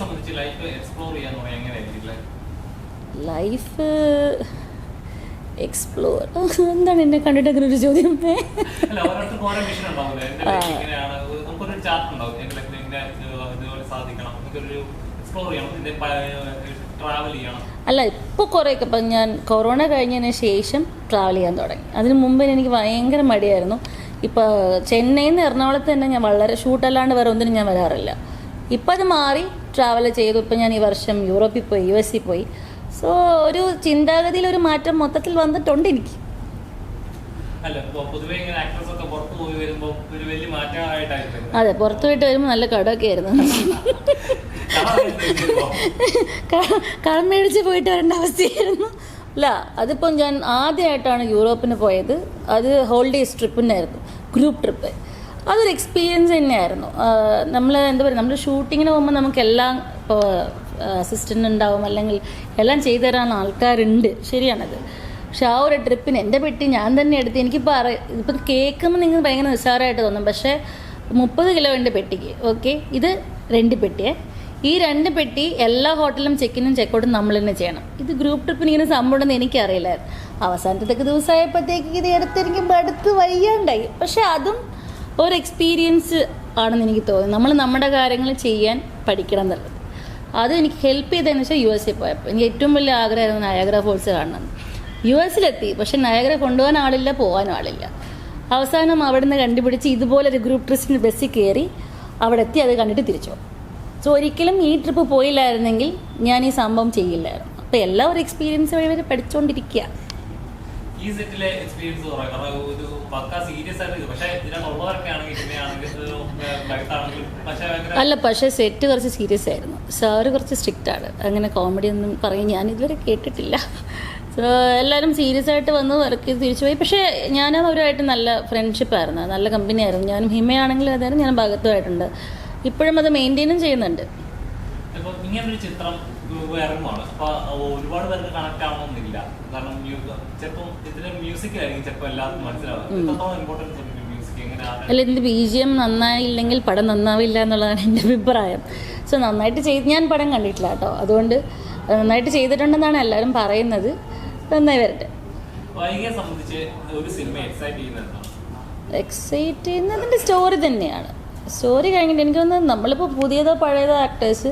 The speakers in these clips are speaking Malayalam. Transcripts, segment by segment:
സംബന്ധിച്ച് ലൈഫ് എക്സ്പ്ലോർ ചെയ്യാന്ന് പറയാൻ എങ്ങനെയായിരിക്കും അല്ലേ ലൈഫ് എക്സ്പ്ലോർ എന്താണ് എന്നെ കണ്ടിട്ട് അങ്ങനെ ഒരു ചോദ്യം? അല്ല ഇപ്പൊ അല്ല ഇപ്പോൾ കുറേയൊക്കെ ഇപ്പം ഞാൻ കൊറോണ കഴിഞ്ഞതിന് ശേഷം ട്രാവൽ ചെയ്യാൻ തുടങ്ങി. അതിന് മുമ്പ് എനിക്ക് ഭയങ്കര മടിയായിരുന്നു. ഇപ്പോൾ ചെന്നൈയിൽ നിന്ന് എറണാകുളത്ത് തന്നെ ഞാൻ വളരെ ഷൂട്ടല്ലാണ്ട് വേറെ ഒന്നിനും ഞാൻ വരാറില്ല. ഇപ്പം അത് മാറി ട്രാവൽ ചെയ്തു. ഇപ്പം ഞാൻ ഈ വർഷം യൂറോപ്പിൽ പോയി യു എസിൽ പോയി. സോ ഒരു ചിന്താഗതിയിൽ ഒരു മാറ്റം മൊത്തത്തിൽ വന്നിട്ടുണ്ട് എനിക്ക്. അതെ പുറത്ത് പോയിട്ട് വരുമ്പോൾ നല്ല കടമൊക്കെ ആയിരുന്നു. കടം മേടിച്ച് പോയിട്ട് വരേണ്ട അവസ്ഥയായിരുന്നു. അല്ല അതിപ്പം ഞാൻ ആദ്യമായിട്ടാണ് യൂറോപ്പിന് പോയത്. അത് ഹോളിഡേയ്സ് ട്രിപ്പിനായിരുന്നു ഗ്രൂപ്പ് ട്രിപ്പ് അതൊരു എക്സ്പീരിയൻസ് തന്നെയായിരുന്നു. നമ്മൾ എന്താ പറയുക നമ്മൾ ഷൂട്ടിങ്ങിന് പോകുമ്പോൾ നമുക്കെല്ലാം ഇപ്പോൾ അസിസ്റ്റന്റ് ഉണ്ടാവും അല്ലെങ്കിൽ എല്ലാം ചെയ്തു തരാൻ ആൾക്കാരുണ്ട്. ശരിയാണത്. പക്ഷെ ആ ഒരു ട്രിപ്പിന് എന്റെ പെട്ടി ഞാൻ തന്നെ എടുത്ത് എനിക്ക് അറി ഇപ്പം കേൾക്കുമ്പോൾ നിങ്ങൾക്ക് ഭയങ്കര നിസ്സാരമായിട്ട് തോന്നും. പക്ഷേ മുപ്പത് കിലോ ഉണ്ട് പെട്ടിക്ക്. ഓക്കെ? ഇത് രണ്ട് പെട്ടിയെ. ഈ രണ്ട് പെട്ടി എല്ലാ ഹോട്ടലും ചെക്കിനും ചെക്കൗട്ടും നമ്മൾ തന്നെ ചെയ്യണം. ഇത് ഗ്രൂപ്പ് ട്രിപ്പിന് ഇങ്ങനെ സംഭവം എനിക്കറിയില്ലായിരുന്നു. അവസാനത്തെ ദിവസമായപ്പോഴത്തേക്ക് ഇത് എടുത്തെനിക്ക് അടുത്ത് വയ്യാണ്ടായി. പക്ഷെ അതും ഒരു എക്സ്പീരിയൻസ് ആണെന്ന് എനിക്ക് തോന്നുന്നു. നമ്മൾ നമ്മുടെ കാര്യങ്ങൾ ചെയ്യാൻ പഠിക്കണം എന്നുള്ളത്. അത് എനിക്ക് ഹെൽപ്പ് ചെയ്തതെന്ന് വെച്ചാൽ യു എസ് എ പോയപ്പോൾ എനിക്ക് ഏറ്റവും വലിയ ആഗ്രഹമായിരുന്നു നയാഗ്ര ഫോൾസ് കാണണം. യു എസിലെത്തി പക്ഷെ നയാഗ്ര കൊണ്ടുപോകാൻ ആളില്ല പോകാൻ ആളില്ല. അവസാനം അവിടെ നിന്ന് കണ്ടുപിടിച്ച് ഇതുപോലെ ഒരു ഗ്രൂപ്പ് ട്രിസ്റ്റിന് ബസ്സിൽ കയറി അവിടെ എത്തി അത് കണ്ടിട്ട് തിരിച്ചു സോ ഒരിക്കലും ഈ ട്രിപ്പ് പോയില്ലായിരുന്നെങ്കിൽ ഞാൻ ഈ സംഭവം ചെയ്യില്ലായിരുന്നു. അപ്പോൾ എല്ലാ ഒരു എക്സ്പീരിയൻസ് വഴി വരെ പഠിച്ചുകൊണ്ടിരിക്കുക ഈ സെറ്റിലെ എക്സ്പീരിയൻസ് ഒരു പക്ക സീരിയസ് ആയിട്ട്. പക്ഷേ ഇതിനകത്തുള്ളവരൊക്കെ ആണെങ്കിൽ ഭയങ്കര അല്ല പക്ഷേ സെറ്റ് കുറച്ച് സീരിയസ് ആയിരുന്നു. സാറ് കുറച്ച് സ്ട്രിക്റ്റ് ആണ്. അങ്ങനെ കോമഡി ഒന്നും പറയും. ഞാൻ ഇതുവരെ കേട്ടിട്ടില്ല. എല്ലാവരും സീരിയസ് ആയിട്ട് വന്ന് വർക്ക് ചെയ്ത് തിരിച്ചു പോയി. പക്ഷേ ഞാനും അവരുമായിട്ട് നല്ല ഫ്രണ്ട്ഷിപ്പ് ആയിരുന്നു. നല്ല കമ്പനി ആയിരുന്നു. ഞാനും ഹിമയാണെങ്കിലും അതായിരുന്നു ഞാൻ ഭാഗത്തുമായിട്ടുണ്ട്. ഇപ്പോഴും അത് മെയിന്റെയിനും ചെയ്യുന്നുണ്ട്. ഇപ്പൊ ഇങ്ങനൊരു ചിത്രം ഇറങ്ങുവാണ് അപ്പൊ ഒരുപാട് പേർക്ക് കണക്ട് ആവണമെന്നില്ല കാരണം ചിലപ്പോൾ ഇതിന്റെ മ്യൂസിക്കിലായിരിക്കും ചിലപ്പോൾ എല്ലാവർക്കും മനസ്സിലാവുക. എത്രത്തോളം ഇമ്പോർട്ടൻസ് ഉണ്ട് മ്യൂസിക് അല്ല ഇതിന്റെ ബി ജി എം നന്നായില്ലെങ്കിൽ പടം നന്നാവില്ല എന്നുള്ളതാണ് എന്റെ അഭിപ്രായം. സോ നന്നായിട്ട് ചെയ്ത് ഞാൻ പടം കണ്ടിട്ടില്ല കേട്ടോ. അതുകൊണ്ട് അത് നന്നായിട്ട് ചെയ്തിട്ടുണ്ടെന്നാണ് എല്ലാവരും പറയുന്നത്. നന്നായി വരട്ടെ. എക്സൈറ്റ് ചെയ്യുന്നതിന്റെ സ്റ്റോറി തന്നെയാണ്. സ്റ്റോറി കഴിഞ്ഞിട്ട് എനിക്ക് തോന്നുന്നത് നമ്മളിപ്പോൾ പുതിയതോ പഴയതോ ആക്ടേഴ്സ്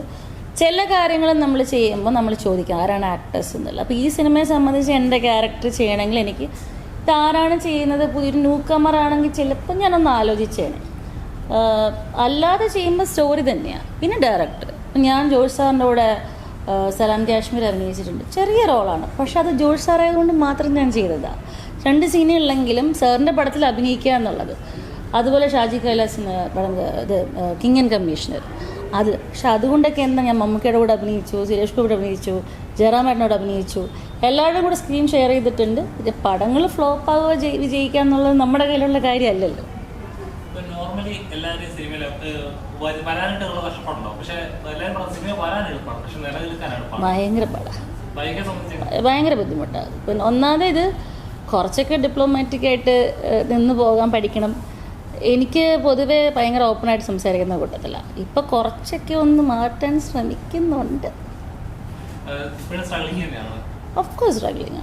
ചില കാര്യങ്ങൾ നമ്മൾ ചെയ്യുമ്പോൾ നമ്മൾ ചോദിക്കും ആരാണ് ആക്ടേഴ്സ് എന്നുള്ളത് അപ്പോൾ ഈ സിനിമയെ സംബന്ധിച്ച് എന്റെ ക്യാരക്ടർ ചെയ്യണമെങ്കിൽ എനിക്ക് ഇതാരാണ് ചെയ്യുന്നത്? പുതിയൊരു ന്യൂ കമർ ആണെങ്കിൽ ചിലപ്പോൾ ഞാനൊന്ന് ആലോചിച്ചേനെ. അല്ലാതെ ചെയ്യുമ്പോൾ സ്റ്റോറി തന്നെയാണ് പിന്നെ ഡയറക്ടർ ഞാൻ ജോഷ് സാറിന്റെ കൂടെ സലാം കാശ്മീർ അഭിനയിച്ചിട്ടുണ്ട്. ചെറിയ റോളാണ് പക്ഷെ അത് ജോഷ് സാറായതുകൊണ്ട് മാത്രം ഞാൻ ചെയ്തതാണ് രണ്ട് സീനുകളിലെങ്കിലും സാറിന്റെ പടത്തിൽ അഭിനയിക്കുക എന്നുള്ളത്. അതുപോലെ ഷാജി കൈലാസിന് പടം ഇത് കിങ് ആൻഡ് കമ്മീഷണർ. അത്. പക്ഷെ അതുകൊണ്ടൊക്കെ എന്താ ഞാൻ മമ്മൂക്കയുടെ കൂടെ അഭിനയിച്ചു സുരേഷ് കൂടെ അഭിനയിച്ചു ജയറാമേട്ടനോട് അഭിനയിച്ചു. എല്ലാവരുടെയും കൂടെ സ്ക്രീൻ ഷെയർ ചെയ്തിട്ടുണ്ട്. പിന്നെ പടങ്ങൾ ഫ്ലോപ്പ് ആവുക ജയി- വിജയിക്കുക എന്നുള്ളത് നമ്മുടെ കയ്യിലുള്ള കാര്യമല്ലല്ലോ. നോർമലി എല്ലാവരും സിനിമയിൽ വരാനായിട്ടുള്ള കഷ്ടപ്പാടുണ്ടാവും പക്ഷെ എല്ലാവരും പറഞ്ഞ സിനിമ വരാൻ എളുപ്പമാണ് പക്ഷെ നിലനിൽക്കാൻ എളുപ്പമാണ് ഭയങ്കര പടം. വൈകിയെ സംബന്ധിച്ച് ഭയങ്കര ബുദ്ധിമുട്ടാണ് പിന്നെ ഒന്നാമത് ഇത് കുറച്ചൊക്കെ ഡിപ്ലോമാറ്റിക് ആയിട്ട് നിന്ന് പോകാൻ പഠിക്കണം. എനിക്ക് പൊതുവേ ഭയങ്കര ഓപ്പണായിട്ട് സംസാരിക്കുന്ന കൂട്ടത്തിലാണ് ഇപ്പം കുറച്ചൊക്കെ ഒന്ന് മാറ്റാൻ ശ്രമിക്കുന്നുണ്ട്. ഓഫ് കോഴ്സ് ആണ്.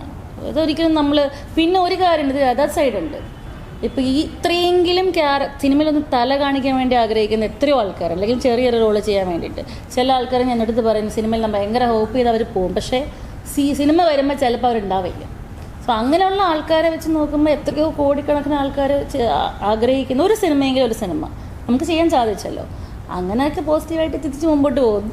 അതൊരിക്കലും നമ്മൾ പിന്നെ ഒരു കാര്യം ഇത് അതർ സൈഡ് ഉണ്ട്. ഇപ്പൊ ഈ ഇത്രയെങ്കിലും സിനിമയിലൊന്ന് തല കാണിക്കാൻ വേണ്ടി ആഗ്രഹിക്കുന്ന എത്രയോ ആൾക്കാർ അല്ലെങ്കിൽ ചെറിയൊരു റോൾ ചെയ്യാൻ വേണ്ടിയിട്ട്. ചില ആൾക്കാർ ഞാൻ എടുത്ത് പറയുന്നു സിനിമയിൽ ഞാൻ ഭയങ്കര ഹോപ്പ് ചെയ്ത് അവർ പോകും. പക്ഷേ സി സിനിമ വരുമ്പോൾ ചിലപ്പോൾ അവരുണ്ടാവില്ല. സോ അങ്ങനെയുള്ള ആൾക്കാരെ വെച്ച് നോക്കുമ്പോൾ എത്രയോ കോടിക്കണക്കിന് ആൾക്കാർ ആഗ്രഹിക്കുന്ന ഒരു സിനിമയെങ്കിലും ഒരു സിനിമ. നമുക്ക് ചെയ്യാൻ സാധിച്ചല്ലോ. അങ്ങനെയൊക്കെ പോസിറ്റീവായിട്ട് തിരിച്ച് മുമ്പോട്ട് പോകും